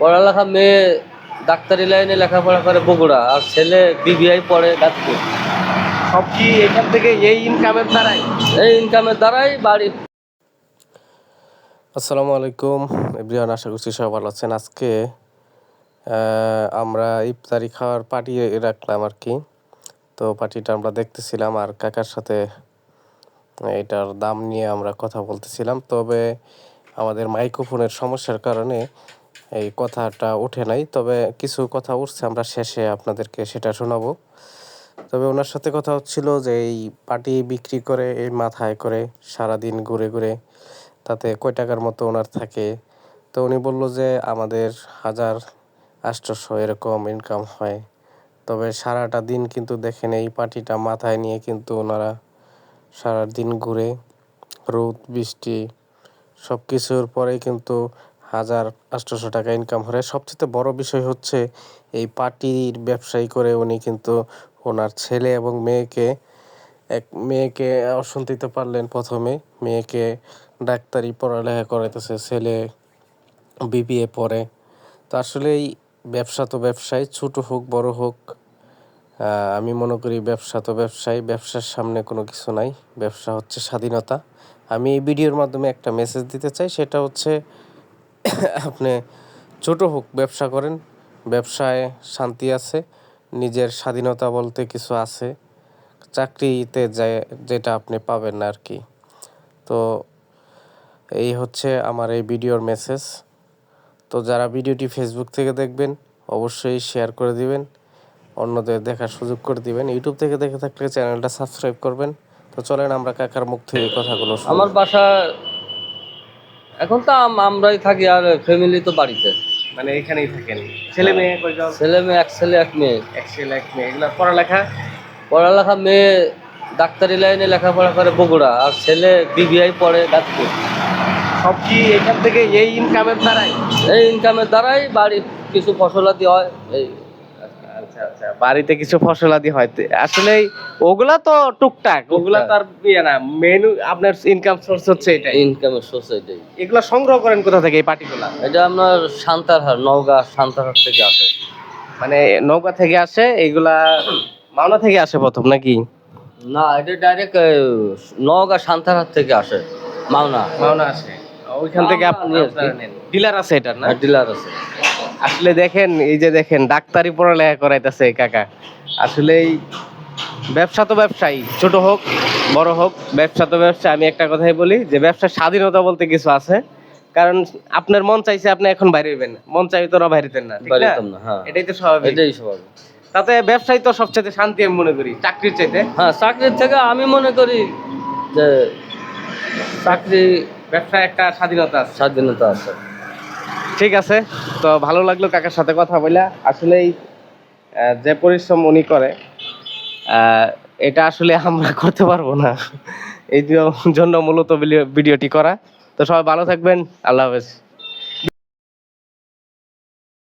পড়ালেখা মেয়ে ডাক্তারি লাইনে লেখাপড়া করে বগুড়া আর ছেলে বিবিআই পড়ে গাজপুর। সব কি এখান থেকে এই ইনকামের দ্বারাই? এই ইনকামের দ্বারাই বাড়ি। আসসালামু আলাইকুম এভরিওয়ান আশা করছি সবাই ভালো আছেন। আজকে আহ, আমরা ইফতারি খাওয়ার পার্টি রাখলাম আর কি। তো পার্টিটা আমরা দেখতেছিলাম আর কাকার সাথে এটার দাম নিয়ে আমরা কথা বলতেছিলাম। তবে আমাদের মাইক্রোফোনের সমস্যার কারণে এই কথাটা ওঠে নাই। তবে কিছু কথা উঠছে, আমরা শেষে আপনাদেরকে সেটা শোনাবো। তবে ওনার সাথে কথা হচ্ছিল যে এই পাটি বিক্রি করে, এই মাথায় করে সারাদিন ঘুরে ঘুরে তাতে কয় টাকার মতো ওনার থাকে। তো উনি বলল যে আমাদের হাজার আষ্টশো এরকম ইনকাম হয়। তবে সারাটা দিন কিন্তু দেখেন এই পাটিটা মাথায় নিয়ে কিন্তু ওনারা সারা দিন ঘুরে, রোদ, বৃষ্টি সব কিছুর পরেই কিন্তু হাজার আটশোশো টাকা ইনকাম হয় সবচেয়ে বড় বিষয় হচ্ছে এই পার্টির ব্যবসায়ী করে উনি কিন্তু ওনার ছেলে এবং মেয়েকে, এক মেয়েকে অসন্তিতে পারলেন প্রথমে, মেয়েকে ডাক্তারি পড়ালেখা করাইতেছে, ছেলে বিবিএ পড়ে। তো আসলে এই ব্যবসা তো ব্যবসায়, ছোট হোক, বড় হোক আমি মনে করি ব্যবসা তো ব্যবসায়, ব্যবসার সামনে কোনো কিছু নাই, ব্যবসা হচ্ছে স্বাধীনতা। আমি এই ভিডিওর মাধ্যমে একটা মেসেজ দিতে চাই, সেটা হচ্ছে আপনি ছোট হোক, ব্যবসা করেন, ব্যবসায় শান্তি আছে, নিজের স্বাধীনতা বলতে কিছু আছে, চাকরিতে যে, যেটা আপনি পাবেন না আর কি। তো এই হচ্ছে আমার এই ভিডিওর মেসেজ তো যারা ভিডিওটি ফেসবুক থেকে দেখবেন, অবশ্যই শেয়ার করে দিবেন, অন্যদের দেখার সুযোগ করে দিবেন। ইউটিউব থেকে দেখে থাকলে চ্যানেলটা সাবস্ক্রাইব করবেন। তো চলেন আমরা কাকার মুখ থেকে কথাগুলো আমার বাসা এখন তো আমরাই থাকি আর ফ্যামিলি তো বাড়িতে। মানে এখানেই থাকেন। ছেলে মেয়ে কয়জন? ছেলে মেয়ে এক ছেলে এক মেয়ে। এক ছেলে এক মেয়ে। এগুলা পড়ালেখা? পড়ালেখা মেয়ে ডাক্তারি লাইনে লেখাপড়া করে বগুড়া আর ছেলে বিবিআই পড়ে গাজপুর। সব কি এখান থেকে এই ইনকামের দ্বারাই? এই ইনকামের দ্বারাই বাড়ির কিছু ফসলাদি হয় এই আচ্ছা আচ্ছা বাড়িতে কিছু ফসলাদি হয়। আসলে ওগুলা তো টুকটাক ওগুলা তো আর ইয়ে না মেনু আপনার ইনকাম সোর্স হচ্ছে এটাই। ইনকামের সোর্স এটাই। এগুলা সংগ্রহ করেন কোথা থেকে এই পার্টিগুলা এটা আপনার সান্তারহাট নওগাঁ সান্তারহাট থেকে আসে। মানে নৌকা থেকে আসে এগুলা মাওনা থেকে আসে প্রথম নাকি? না এটা ডাইরেক্ট নওগাঁ সান্তারহাট থেকে আসে মাওনা। মাওনা আসে। ওইখান থেকে আপনি ডিলার আছে এটা না? ডিলার আছে। আসলে দেখেন এই যে দেখেন ডাক্তারি পড়ালেখা করাইতেছে কাকা। আসলে ব্যবসা তো ব্যবসায়ী ছোট হোক বড় হোক ব্যবসা তো ব্যবসা। আমি একটা কথাই বলি যে ব্যবসার স্বাধীনতা বলতে কিছু আছে। কারণ আপনার মন চাইছে আপনি এখন বাইরে হইবেন মন চাই তোরা বাইরে হইতেন না ঠিক বাইরে না? হইতাম না, হ্যাঁ। এটাই তো স্বাভাবিক। এটাই স্বাভাবিক। তাতে ব্যবসায় তো সবচেয়ে শান্তি আমি মনে করি চাকরির চাইতে। হ্যাঁ চাকরির থেকে আমি মনে করি যে চাকরি ব্যবসায় একটা স্বাধীনতা আছে। স্বাধীনতা আছে। ঠিক আছে, তো ভালো লাগল কাকার সাথে কথা বলে আসলেই যে পরিশ্রম উনি করে এটা আসলে আমরা করতে পারব না। এই জন্য মূলত ভিডিও- ভিডিওটি করা। তো সবাই ভালো থাকবেন, আল্লাহ হাফেজ।